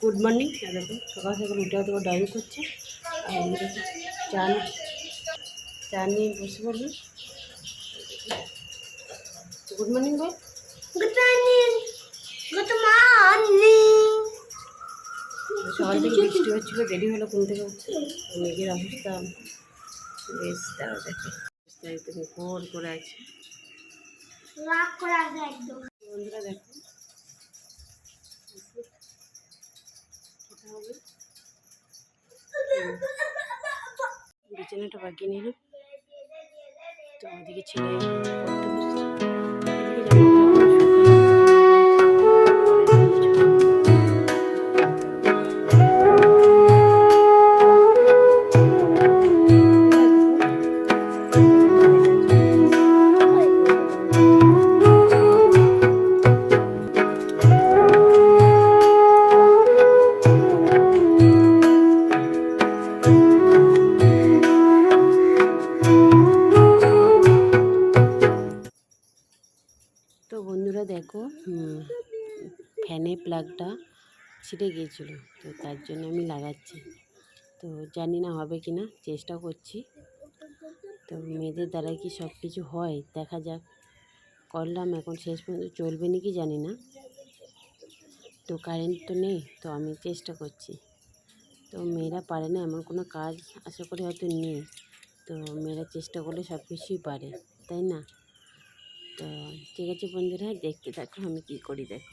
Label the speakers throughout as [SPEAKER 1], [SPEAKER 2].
[SPEAKER 1] Good morning. দেখো সকাল সকাল উঠে হয়তো ড্রয়িং করছে। আর চা চা নিয়ে বসে পড়বে। গুড মর্নিং বল
[SPEAKER 2] গুড মর্নিং। Good morning.
[SPEAKER 1] সকাল থেকে বৃষ্টি হচ্ছিল দেরি হলো কোন থেকে উঠছে। মেঘের অবস্থা বেশ তারা দেখো একদম ঘোর করে আছে। বন্ধুরা দেখো হবে বিছানাটা বাগিয়ে নিলাম তো আমাদেরকে ছেলে দেখো হুম, ফ্যানের প্লাগটা ছিঁড়ে গিয়েছিল তো তার জন্য আমি লাগাচ্ছি। তো জানি না হবে কি না চেষ্টা করছি। তো মেয়েদের দ্বারা কি সব কিছু হয়? দেখা যাক। করলাম এখন শেষ পর্যন্ত চলবে নাকি জানি না। তো কারেন্ট তো নেই তো আমি চেষ্টা করছি। তো মেয়েরা পারে না এমন কোনো কাজ আশা করি হয়তো নেই। তো মেয়েরা চেষ্টা করলে সব কিছুই পারে তাই না? তো ঠিক আছে বন্ধুরা দেখতে থাকো আমি কি করি দেখো।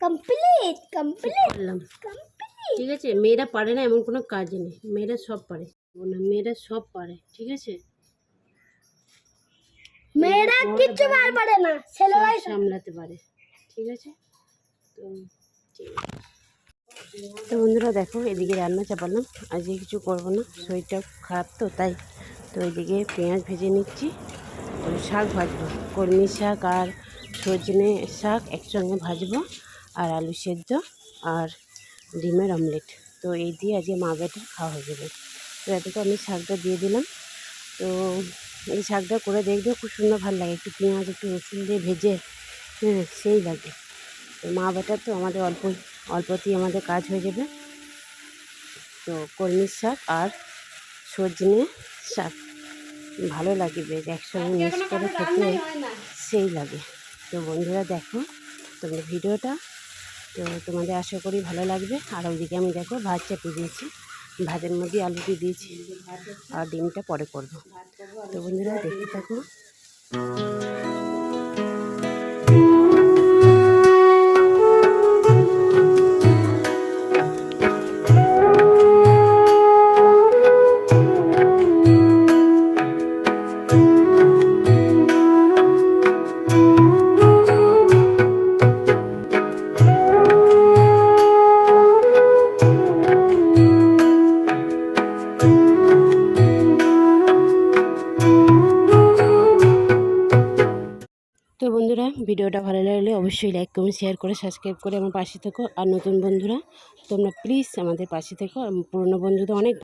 [SPEAKER 2] কমপ্লিট কমপ্লিট করলাম। ঠিক আছে?
[SPEAKER 1] মেয়েরা পারে না এমন কোনো কাজ নেই। মেয়েরা সব পারে। না মেয়েরা সব পারে ঠিক আছে?
[SPEAKER 2] মেয়েরা কিচ্ছু পার পারে না ছেলেরাই
[SPEAKER 1] সামলাতে পারে ঠিক আছে? তো ঠিক তো বন্ধুরা দেখো এদিকে রান্না চাপালাম। আজকে কিছু করব না শরীরটা খারাপ তো তাই। তো এদিকে পেঁয়াজ ভেজে নিচ্ছি শাক ভাজবো। কলমি শাক আর সজনে শাক একসঙ্গে ভাজবো। আর আলু সেদ্ধ আর ডিমের অমলেট। তো এই দিয়ে আজকে মা বেটার খাওয়া হয়ে যাবে। তো এতটা আমি শাকটা দিয়ে দিলাম। তো এই শাকটা করে দেখবে খুব সুন্দর ভালো লাগে। একটু পেঁয়াজ একটু রসুন দিয়ে ভেজে হ্যাঁ সেই লাগে। তো মা বেটার তো আমাদের অল্প অল্পতেই আমাদের কাজ হয়ে যাবে। তো কলমির শাক আর সজনে শাক ভালো লাগে বেশ। একসঙ্গে মিক্স করে খেতে সেই লাগে। তো বন্ধুরা দেখো তোমরা ভিডিওটা তো তোমাদের আশা করি ভালো লাগবে। আর ওইদিকে আমি দেখো ভাত চাপিয়ে দিয়েছি। ভাতের মধ্যে আলুটি দিয়েছি। আর ডিমটা পরে করব। তো বন্ধুরা দেখতে থাকো। ভিডিওটা ভালো লাগলে অবশ্যই লাইক কমেন্ট শেয়ার করে সাবস্ক্রাইব করে আমার পাশে থেকো। আর নতুন বন্ধুরা, তোমরা প্লিজ আমাদের পাশে থেকো। পুরনো বন্ধুদের অনেক